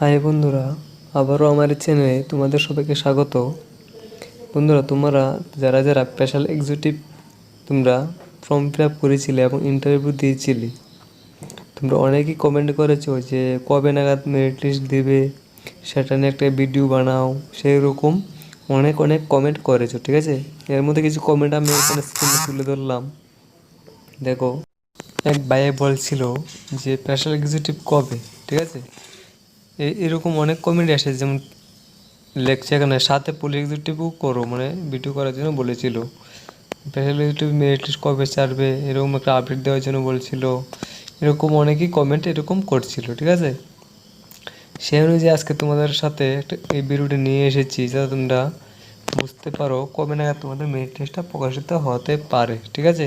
High বন্ধুরা, আবারও আমার চ্যানেলে তোমাদের সবাইকে স্বাগত। বন্ধুরা, তোমরা যারা যারা স্পেশাল এক্সিকিউটিভ তোমরা ফর্ম ফিল আপ করেছিলে এবং ইন্টারভিউ দিয়েছিলে, তোমরা অনেকেই কমেন্ট করেছ যে কবে নাগাদ মেরিট লিস্ট দেবে, সেটা নিয়ে একটা ভিডিও বানাও সেই রকম অনেক অনেক কমেন্ট করেছ, ঠিক আছে? এর মধ্যে কিছু কমেন্ট আমি এখানে স্ক্রিনে তুলে ধরলাম। দেখো, এক ভাইয়ে বলছিল যে স্পেশাল এক্সিকিউটিভ কবে, ঠিক আছে? এরকম অনেক কমেন্ট আসে, যেমন লেখছে এখানে, সাথে পুলিশ এক্সিকিউটিভও করো মানে ভিডিও করার জন্য বলেছিল। স্পেশাল লিস্ট কবে ছাড়বে, এরকম একটা আপডেট দেওয়ার জন্য বলছিল। এরকম অনেকেই কমেন্ট এরকম করছিল, ঠিক আছে? সেই অনুযায়ী আজকে তোমাদের সাথে একটা এই ভিডিওটা নিয়ে এসেছি, যাতে তোমরা বুঝতে পারো কবে নাগাদ তোমাদের মেরিট লিস্টটা প্রকাশিত হতে পারে, ঠিক আছে?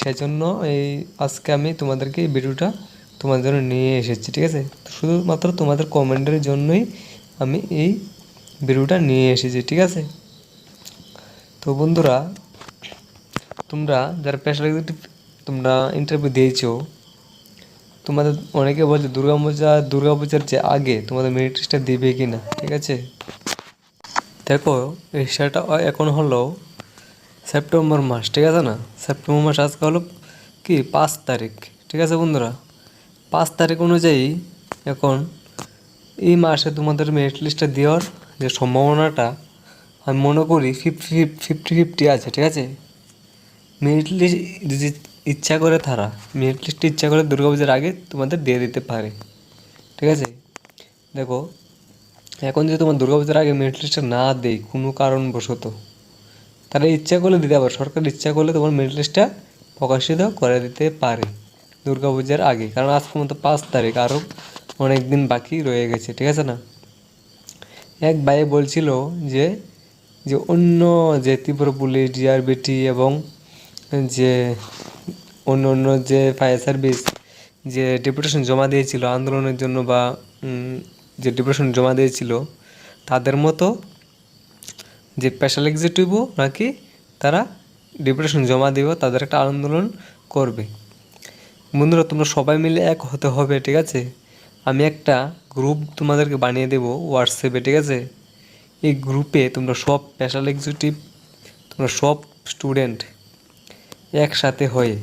সেজন্য এই, আজকে আমি তোমাদেরকে এই ভিডিওটা তোমাদের জন্য নিয়ে এসেছি, ঠিক আছে? শুধুমাত্র তোমাদের কমেন্টের জন্যই আমি এই ভিডিওটা নিয়ে এসেছি, ঠিক আছে? তো বন্ধুরা, তোমরা যারা এক্সিকিউটিভ তোমরা ইন্টারভিউ দিয়েছ, তোমাদের অনেকে বলছে, দুর্গা পূজা, দুর্গা পূজার যে আগে তোমাদের মেরিট লিস্টটা দিবে কি না ঠিক আছে? দেখো, এই সেটা এখন হলো সেপ্টেম্বর মাস, ঠিক আছে না? সেপ্টেম্বর মাস আজকে হলো কি? পাঁচ তারিখ, ঠিক আছে বন্ধুরা? পাঁচ তারিখ অনুযায়ী এখন এই মাসে তোমাদের মেরিট লিস্টটা দেওয়ার যে সম্ভাবনাটা, আমি মনে করি ফিফটি ফিফটি ফিফটি আছে, ঠিক আছে? মেরিট লিস্ট যদি ইচ্ছা করে তারা মেরিট লিস্ট ইচ্ছা করে দুর্গাপূজার আগে তোমাদের দিয়ে দিতে পারে, ঠিক আছে? দেখো, এখন যদি তোমার দুর্গাপূজার আগে মেরিট লিস্টটা না দেয় কোনো কারণবশত, তারা ইচ্ছা করলে দিতে পারে, সরকার ইচ্ছা করলে তোমার মেরিট লিস্টটা প্রকাশিত করে দিতে পারে। দুর্গাপূজার আগে। কারণ আজ পর্যন্ত পাঁচ তারিখ, আরও অনেক দিন বাকি রয়ে গেছে, ঠিক আছে না? এক ভাই বলছিল যে যে অন্য যে ত্রিপুরা পুলিশ ডিআরবিটি এবং যে অন্য অন্য যে ফায়ার সার্ভিস যে ডেপুটেশন জমা দিয়েছিল আন্দোলনের জন্য বা যে ডেপুটেশন জমা দিয়েছিল, তাদের মতো যে স্পেশাল এক্সিকিউটিভও নাকি তারা ডেপুটেশন জমা দিব তাদের একটা আন্দোলন করবে। বন্ধুরা, তোমরা সবাই মিলে এক হতে হবে, ঠিক আছে? আমি একটা গ্রুপ তোমাদেরকে বানিয়ে দেবো হোয়াটসঅ্যাপে ঠিক আছে? এই গ্রুপে তোমরা সব স্পেশাল এক্সিকিউটিভ তোমরা সব স্টুডেন্ট একসাথে হয়ে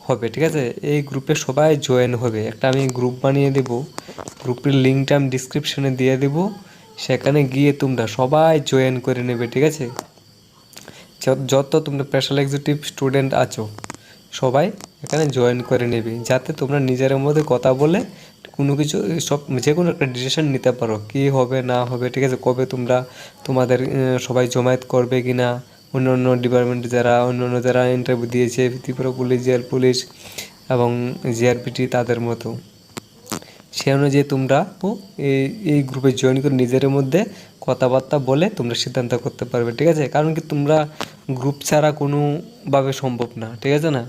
হবে, ঠিক আছে? এই গ্রুপে সবাই জয়েন হবে। একটা আমি গ্রুপ বানিয়ে দেব। গ্রুপের লিঙ্কটা আমি ডিসক্রিপশনে দিয়ে দেব। সেখানে গিয়ে তোমরা সবাই জয়েন করে নেবে, ঠিক আছে? যত- তোমরা স্পেশাল এক্সিকিউটিভ স্টুডেন্ট আছো। সবাই এখানে জয়েন করে নেবে, যাতে তোমরা নিজের মধ্যে কথা বলে কোনো কিছু, সব, যে কোনো একটা ডিসিশন নিতে পারো, কী হবে, না হবে, ঠিক আছে? কবে তোমরা, তোমাদের সবাই জমায়েত করবে কি না অন্য অন্য ডিপার্টমেন্ট যারা অন্য অন্য যারা ইন্টারভিউ দিয়েছে, ত্রিপুরা পুলিশ জেল পুলিশ এবং জিআরপিটি তাদের মতো। সে অনুযায়ী তোমরা এই এই গ্রুপে জয়েন করে নিজের মধ্যে কথাবার্তা বলে তোমরা সিদ্ধান্ত করতে পারবে, ঠিক আছে? কারণ কি তোমরা গ্রুপ ছাড়া কোনোভাবে সম্ভব না, ঠিক আছে না?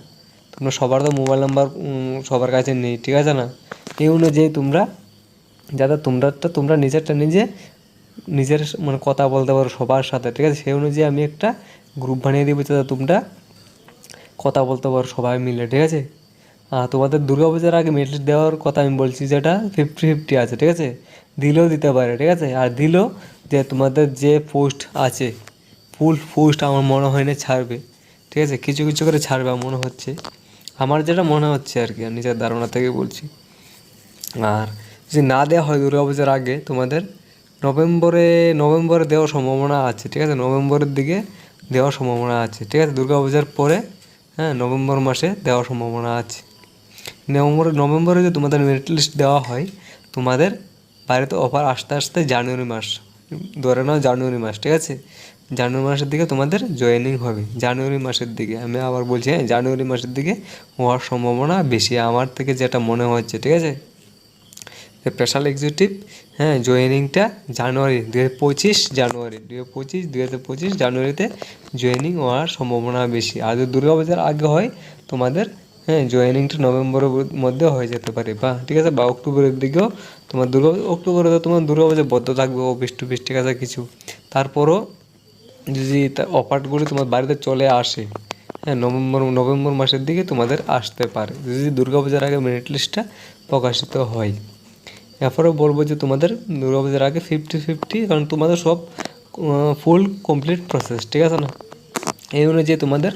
তোমরা সবার তো মোবাইল নাম্বার সবার কাছে নেই, ঠিক আছে না? এই অনুযায়ী তোমরা, যাতে তোমরাটা, তোমরা নিজেরটা নিজে, নিজের মানে কথা বলতে পারো সবার সাথে, ঠিক আছে? সেই অনুযায়ী আমি একটা গ্রুপ বানিয়ে দেবো যাতে তোমরা কথা বলতে পারো সবাই মিলে, ঠিক আছে? আর তোমাদের দুর্গা পূজার আগে মেরিট দেওয়ার কথা আমি বলছি, যেটা ফিফটি ফিফটি আছে, ঠিক আছে? দিলেও দিতে পারে, ঠিক আছে? আর দিলেও যে তোমাদের যে পোস্ট আছে ফুল পোস্ট আমার মনে হয় না ছাড়বে, ঠিক আছে? কিছু কিছু করে ছাড়বে মনে হচ্ছে। আমার যেটা মনে হচ্ছে আর কি নিজের ধারণা থেকে বলছি। আর যদি না দেওয়া হয় দুর্গা পূজার আগে, তোমাদের নভেম্বরে নভেম্বরে দেওয়ার সম্ভাবনা আছে, ঠিক আছে? নভেম্বরের দিকে দেওয়ার সম্ভাবনা আছে, ঠিক আছে? দুর্গা পূজার পরে হ্যাঁ নভেম্বর মাসে দেওয়ার সম্ভাবনা আছে। নভেম্বর, নভেম্বরে যদি তোমাদের মেরিট লিস্ট দেওয়া হয়, তোমাদের বাড়িতে অফার আসতে আসতে জানুয়ারি মাস ধরে নাও জানুয়ারি মাস, ঠিক আছে? জানুয়ারি মাসের দিকে তোমাদের জয়েনিং হবে। জানুয়ারি মাসের দিকে। আমি আবার বলছি হ্যাঁ জানুয়ারি মাসের দিকে হওয়ার সম্ভাবনা বেশি। আমার থেকে যেটা মনে হচ্ছে, ঠিক আছে? স্পেশাল এক্সিকিউটিভ হ্যাঁ জয়েনিংটা জানুয়ারি দু হাজার পঁচিশ জানুয়ারি দু হাজার পঁচিশ দু হাজার পঁচিশ জানুয়ারিতে জয়েনিং হওয়ার সম্ভাবনা বেশি। আর যদি দুর্গা পূজার আগে হয়, তোমাদের হ্যাঁ জয়েনিংটা নভেম্বরের মধ্যে হয়ে যেতে পারে। বা ঠিক আছে, বা অক্টোবরের দিকেও তোমার দুর্গা অক্টোবরে তো তোমার দুর্গা পূজা বদ্ধ থাকবে অফিস টুফিস ঠিক আছে, কিছু। তারপরও যদি অফারগুলি তোমার বাড়িতে চলে আসে হ্যাঁ নভেম্বর নভেম্বর মাসের দিকে তোমাদের আসতে পারে। যদি দুর্গা পূজার আগে মেরিট লিস্টটা প্রকাশিত হয়। এরপরেও বলব যে তোমাদের দুর্গাপূজার আগে ফিফটি ফিফটি কারণ তোমাদের সব ফুল কমপ্লিট প্রসেস ঠিক আছে না? এই অনুযায়ী তোমাদের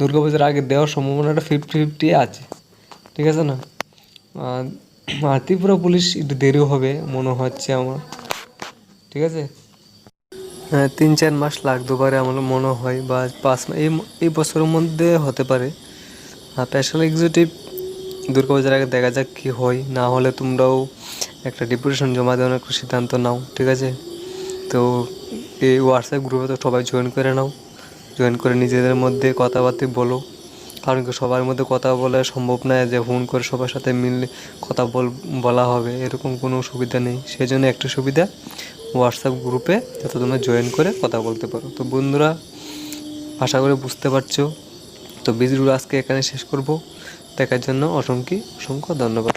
দুর্গাপূজার আগে দেওয়ার সম্ভাবনাটা ফিফটি ফিফটি আছে। ঠিক আছে না? আর আর ত্রিপুরা পুলিশ একটু দেরিও হবে, মনে হচ্ছে আমার। ঠিক আছে? হ্যাঁ তিন চার মাস লাগতে পারে আমার মনে হয় বা পাঁচ মাস এই এই বছরের মধ্যে হতে পারে। আর স্পেশাল এক্সিকিউটিভ দুর্গাপূজার আগে দেখা যাক কী হয়। না হলে তোমরাও একটা ডিপুটেশন জমা দেওয়ার একটা সিদ্ধান্ত নাও। ঠিক আছে? তো এই হোয়াটসঅ্যাপ গ্রুপে তো সবাই জয়েন করে নাও। জয়েন করে নিজেদের মধ্যে কথাবার্তা বলো। কারণ কি সবার মধ্যে কথা বলা সম্ভব নয় যে ফোন করে সবার সাথে মিললে কথা বল, বলা হবে। এরকম কোনো সুবিধা নেই। সেই জন্য একটা সুবিধা হোয়াটসঅ্যাপ গ্রুপে যাতে তোমরা জয়েন করে কথা বলতে পারো। তো বন্ধুরা, আশা করি বুঝতে পারছ। তো ভিডিওটা আজকে এখানে শেষ করব। দেখার জন্য অসংখ্য অসংখ্য ধন্যবাদ।